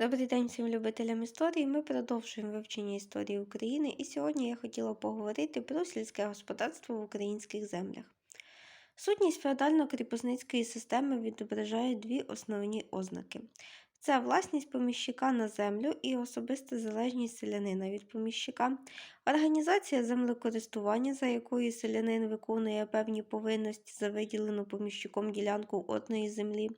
Добрий день всім любителям історії. Ми продовжуємо вивчення історії України, і сьогодні я хотіла поговорити про сільське господарство в українських землях. Сутність феодально-кріпосницької системи відображає дві основні ознаки: це власність поміщика на землю і особиста залежність селянина від поміщика, організація землекористування, за якою селянин виконує певні повинності за виділену поміщиком ділянку одної землі.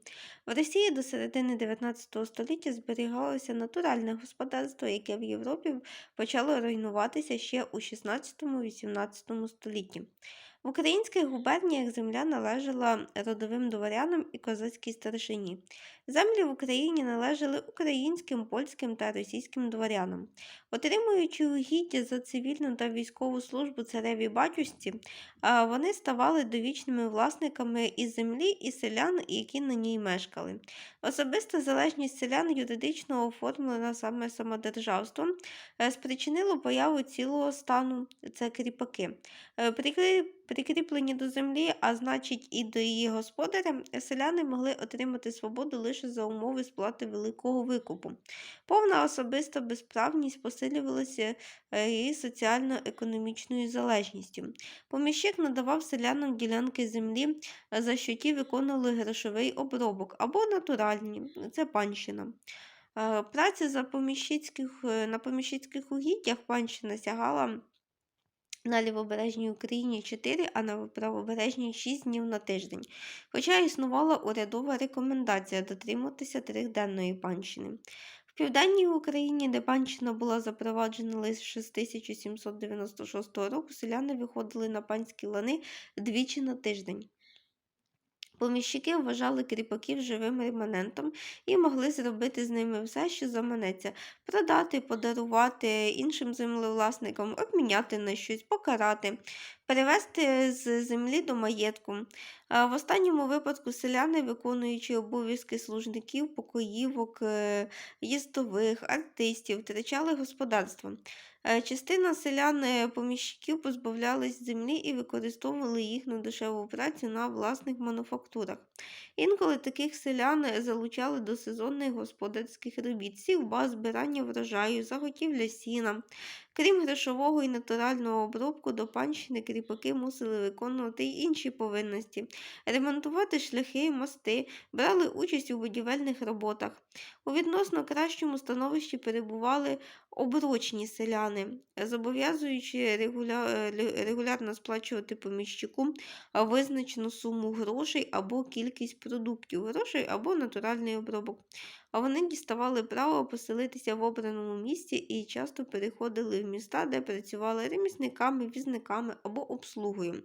В Росії до середини 19 століття зберігалося натуральне господарство, яке в Європі почало руйнуватися ще у 16-18 столітті. В українських губерніях земля належала родовим дворянам і козацькій старшині. Землі в Україні належали українським, польським та російським дворянам. Отримуючи угіддя за цивільну та військову службу цареві батюшці, вони ставали довічними власниками і землі, і селян, які на ній мешкали. Особиста залежність селян юридично оформлена саме самодержавством, е, спричинило появу цілого стану це кріпаки. Е, Прикріплені до землі, а значить і до її господаря, селяни могли отримати свободу лише за умови сплати великого викупу. Повна особиста безправність посилювалася е, і соціально-економічною залежністю. Поміщик надавав селянам ділянки землі, е, за що ті виконували грошовий обробок або натуральні це панщина. Е, Праця за поміщицьких, на поміщицьких угіддях панщина сягала на лівобережній Україні 4, а на правобережній 6 днів на тиждень. Хоча існувала урядова рекомендація дотримуватися трихденної панщини. В південній Україні, де панщина була запроваджена лише з 1796 року, селяни виходили на панські лани двічі на тиждень. Поміщики вважали кріпаків живим реманентом і могли зробити з ними все, що заманеться продати, подарувати іншим землевласникам, обміняти на щось, покарати, перевести з землі до маєтку. В останньому випадку селяни, виконуючи обов'язки служників, покоївок, е, їздових, артистів, втрачали господарство. Е, Частина селян е, поміщиків позбавлялись землі і використовували їх на дешеву працю на власних мануфактурах. Інколи таких селян залучали до сезонних господарських робіт, сівба, збирання врожаю, заготівля сіна. Крім грошового і натурального обробку, до панщини кріпаки мусили виконувати й інші повинності ремонтувати шляхи, мости, брали участь у будівельних роботах. У відносно кращому становищі перебували оброчні селяни, зобов'язуючи регуля... е, регулярно сплачувати поміщику визначену суму грошей або кількість продуктів, грошей або натуральний обробок. А вони діставали право поселитися в обраному місці і часто переходили в міста, де працювали ремісниками, візниками або обслугою.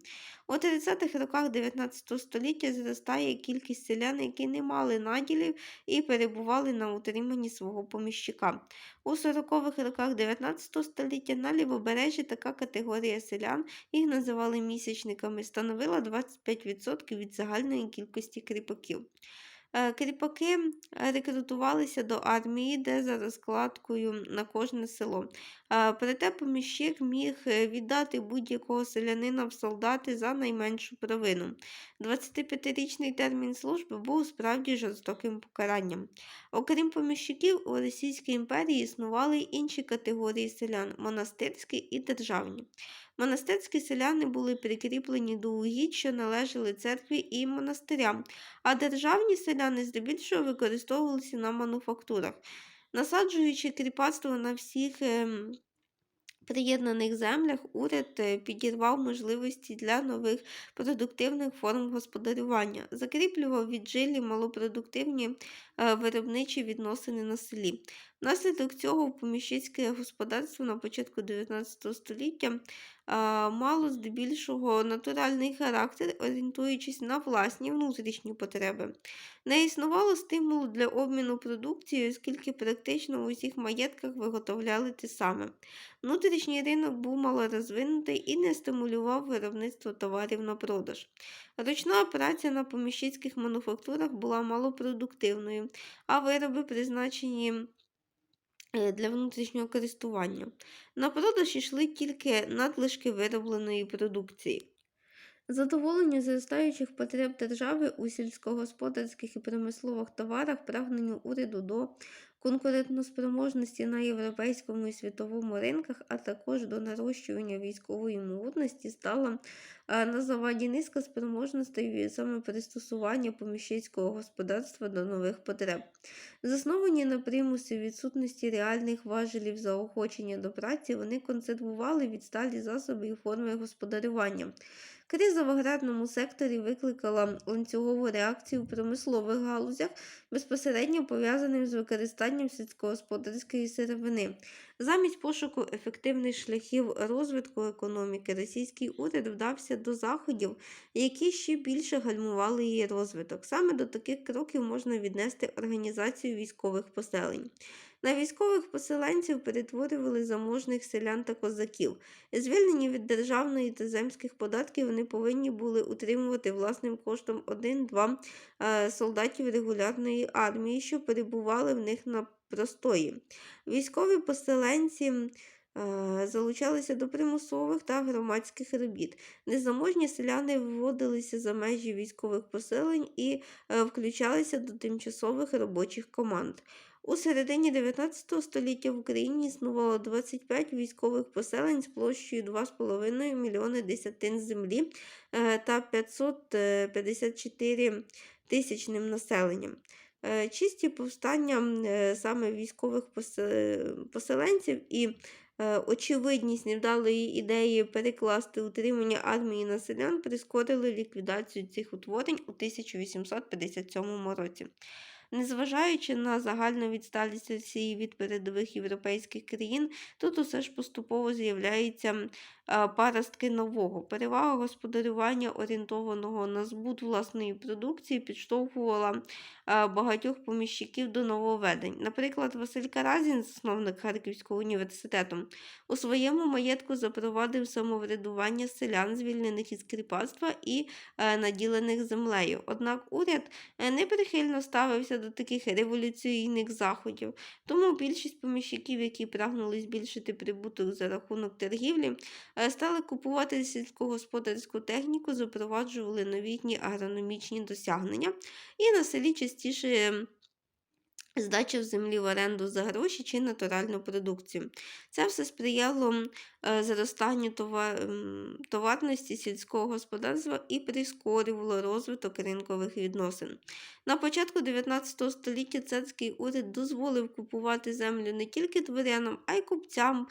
У 30-х роках 19 століття зростає кількість селян, які не мали наділів і перебували на утриманні свого поміщика. У 40-х роках 19 століття на лівобережжі така категорія селян, їх називали місячниками, становила 25% від загальної кількості кріпаків. Е, Кріпаки е, рекрутувалися до армії, де за розкладкою на кожне село. Е, Проте поміщик міг віддати будь-якого селянина в солдати за найменшу провину. 25-річний термін служби був справді жорстоким покаранням. Окрім поміщиків, у Російській імперії існували інші категорії селян монастирські і державні. Монастирські селяни були прикріплені до угідь, що належали церкві і монастирям, а державні селяни здебільшого використовувалися на мануфактурах. Насаджуючи кріпацтво на всіх ем, приєднаних землях, уряд е, підірвав можливості для нових продуктивних форм господарювання, закріплював віджилі малопродуктивні е, виробничі відносини на селі. Внаслідок цього поміщицьке господарство на початку 19 століття мало здебільшого натуральний характер, орієнтуючись на власні внутрішні потреби. Не існувало стимулу для обміну продукцією, оскільки практично у усіх маєтках виготовляли те саме. Внутрішній ринок був малорозвинутий і не стимулював виробництво товарів на продаж. Ручна праця на поміщицьких мануфактурах була малопродуктивною, а вироби призначені для внутрішнього користування. На продаж йшли тільки надлишки виробленої продукції. Задоволення зростаючих потреб держави у сільськогосподарських і промислових товарах, прагненню уряду до конкурентоспроможності на європейському і світовому ринках, а також до нарощування військової могутності стала е, на заваді низка спроможностей саме пристосування поміщицького господарства до нових потреб. Засновані на примусі відсутності реальних важелів заохочення до праці, вони консервували відсталі засоби і форми господарювання. Криза в аграрному секторі викликала ланцюгову реакцію в промислових галузях, безпосередньо пов'язаним з використанням сільськогосподарської сировини. Замість пошуку ефективних шляхів розвитку економіки, російський уряд вдався до заходів, які ще більше гальмували її розвиток. Саме до таких кроків можна віднести організацію військових поселень. На військових поселенців перетворювали заможних селян та козаків. Звільнені від державної та земських податків, вони повинні були утримувати власним коштом один-два е, солдатів регулярної армії, що перебували в них на простої. Військові поселенці. е, Залучалися до примусових та громадських робіт. Незаможні селяни виводилися за межі військових поселень і е, включалися до тимчасових робочих команд. У середині 19 століття в Україні існувало 25 військових поселень з площею 2,5 мільйони десятин землі е, та 554 тисячним населенням. Е, Чисті повстання е, саме військових поселенців і е, очевидність невдалої ідеї перекласти утримання армії на селян прискорили ліквідацію цих утворень у 1857 році. Незважаючи на загальну відсталість Росії від передових європейських країн, тут усе ж поступово з'являються м, паростки нового. Перевага господарювання, орієнтованого на збут власної продукції, підштовхувала багатьох поміщиків до нововведень. Наприклад, Василь Каразін, засновник Харківського університету, у своєму маєтку запровадив самоврядування селян, звільнених із кріпацтва і е, наділених землею. Однак уряд е, неприхильно ставився до таких революційних заходів, тому більшість поміщиків, які прагнули збільшити прибуток за рахунок торгівлі, е, стали купувати сільськогосподарську техніку, запроваджували новітні агрономічні досягнення, і на селі частіше здача в землі в оренду за гроші чи натуральну продукцію. Це все сприяло е, зростанню товар... товарності сільського господарства і прискорювало розвиток ринкових відносин. На початку 19 століття царський уряд дозволив купувати землю не тільки дворянам, а й купцям.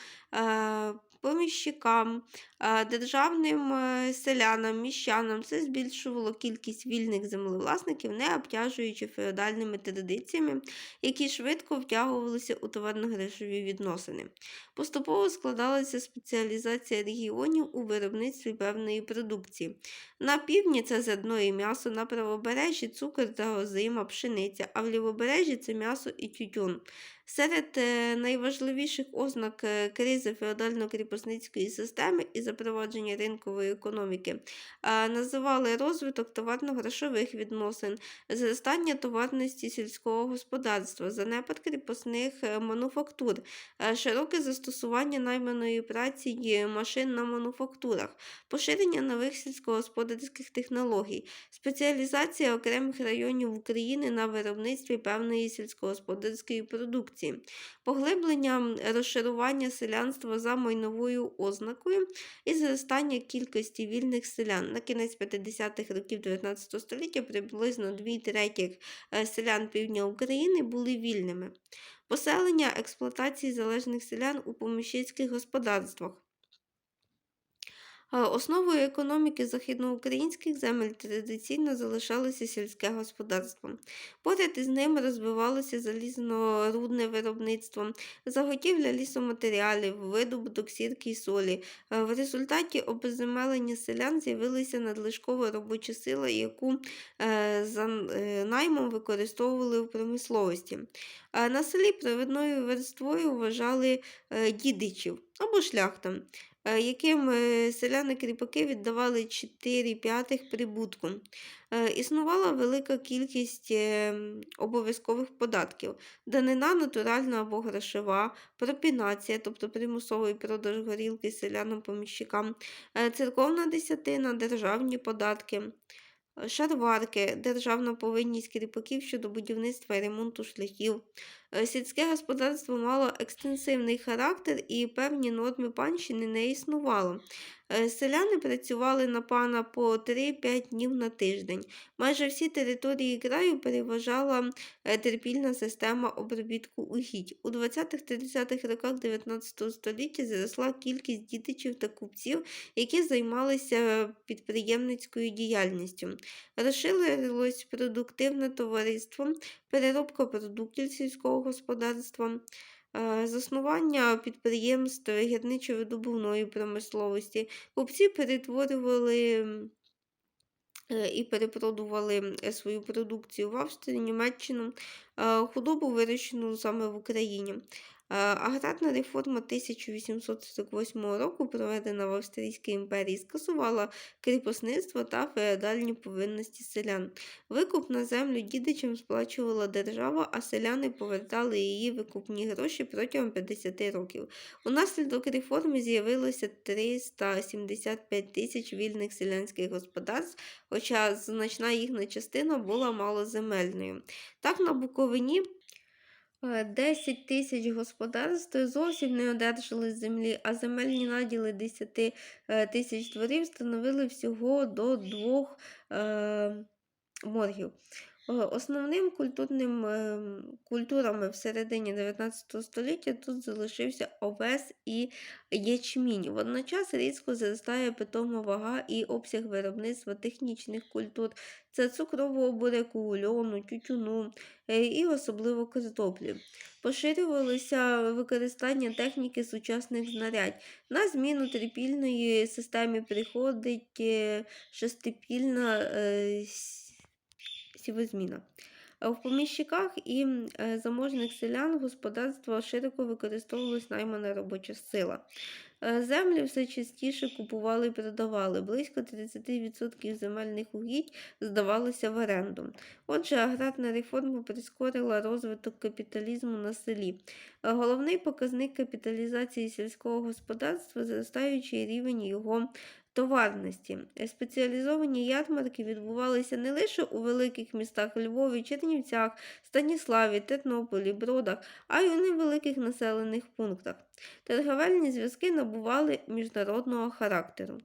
Поміщикам, е, державним е, селянам, міщанам це збільшувало кількість вільних землевласників, не обтяжуючи феодальними традиціями, які швидко втягувалися у товарно-грошові відносини. Поступово складалася спеціалізація регіонів у виробництві певної продукції. На півдні це зерно і м'ясо, на правобережжі цукор та озима, пшениця, а в лівобережжі це м'ясо і тютюн. Серед е, найважливіших ознак е, кризи феодально-кріпосницької системи і запровадження ринкової економіки називали розвиток товарно-грошових відносин, зростання товарності сільського господарства, занепад кріпосних е, мануфактур, широке застосування найманої праці машин на мануфактурах, поширення нових сільськогосподарських технологій, спеціалізація окремих районів України на виробництві певної сільськогосподарської продукції, поглиблення м, розшарування селянства за майновою ознакою і зростання кількості вільних селян. На кінець 50-х років 19 століття приблизно дві третіх е, селян півдня України були вільними. Поселення експлуатації залежних селян у поміщицьких господарствах. Основою економіки західноукраїнських земель традиційно залишалося сільське господарство. Поряд із ним розвивалося залізнорудне виробництво, заготівля лісоматеріалів, видобуток сірки й солі. Е, В результаті обезземелення селян з'явилася надлишкова робоча сила, яку е, за е, наймом використовували в промисловості. На селі провідною верствою вважали дідичів або шляхтам яким е, селяни-кріпаки віддавали 4 п'ятих прибутку. Е, Існувала велика кількість е, обов'язкових податків: данина натуральна або грошова, пропінація, тобто примусовий продаж горілки селянам-поміщикам, е, церковна десятина, державні податки. Шарварки, державна повинність кріпаків щодо будівництва і ремонту шляхів. Е, Сільське господарство мало екстенсивний характер і певні норми панщини не існувало. Е, Селяни працювали на пана по 3-5 днів на тиждень. Майже всі території краю переважала е, терпільна система обробітку угідь. У 20-30-х роках 19 століття зросла кількість дітичів та купців, які займалися підприємницькою діяльністю. Розширилось продуктивне товариство, переробка продуктів сільського господарства. Е, Заснування підприємств гірничо-видобувної промисловості. Купці перетворювали е, і перепродували свою продукцію в Австрію, Німеччину, е, худобу вирощену саме в Україні. Е, Аграрна реформа 1848 року, проведена в Австрійській імперії, скасувала кріпосництво та феодальні повинності селян. Викуп на землю дідичам сплачувала держава, а селяни повертали її викупні гроші протягом 50 років. Унаслідок реформи з'явилося 375 тисяч вільних селянських господарств, хоча значна їхня частина була малоземельною. Так, на Буковині 10 тисяч господарств зовсім не одержали землі, а земельні наділи 10 е, тисяч дворів становили всього до двох е, моргів. Е, Основним культурним ем, культурами в середині 19 століття тут залишився овес і ячмінь. Водночас різко зростає питома вага і обсяг виробництва технічних культур. Це цукрового буряку, льону, тютюну е, і особливо картоплі. Поширювалося використання техніки сучасних знарядь. На зміну трипільної системі приходить е, шестипільна сівозміна. В поміщиках і е, заможних селян господарства широко використовувалась наймана робоча сила. Е, Землі все частіше купували і продавали. Близько 30% земельних угідь здавалося в оренду. Отже, аграрна реформа прискорила розвиток капіталізму на селі. Е, Головний показник капіталізації сільського господарства зростаючий рівень його товарності. Спеціалізовані ярмарки відбувалися не лише у великих містах Львові, Чернівцях, Станіславі, Тернополі, Бродах, а й у невеликих населених пунктах. Торговельні зв'язки набували міжнародного характеру.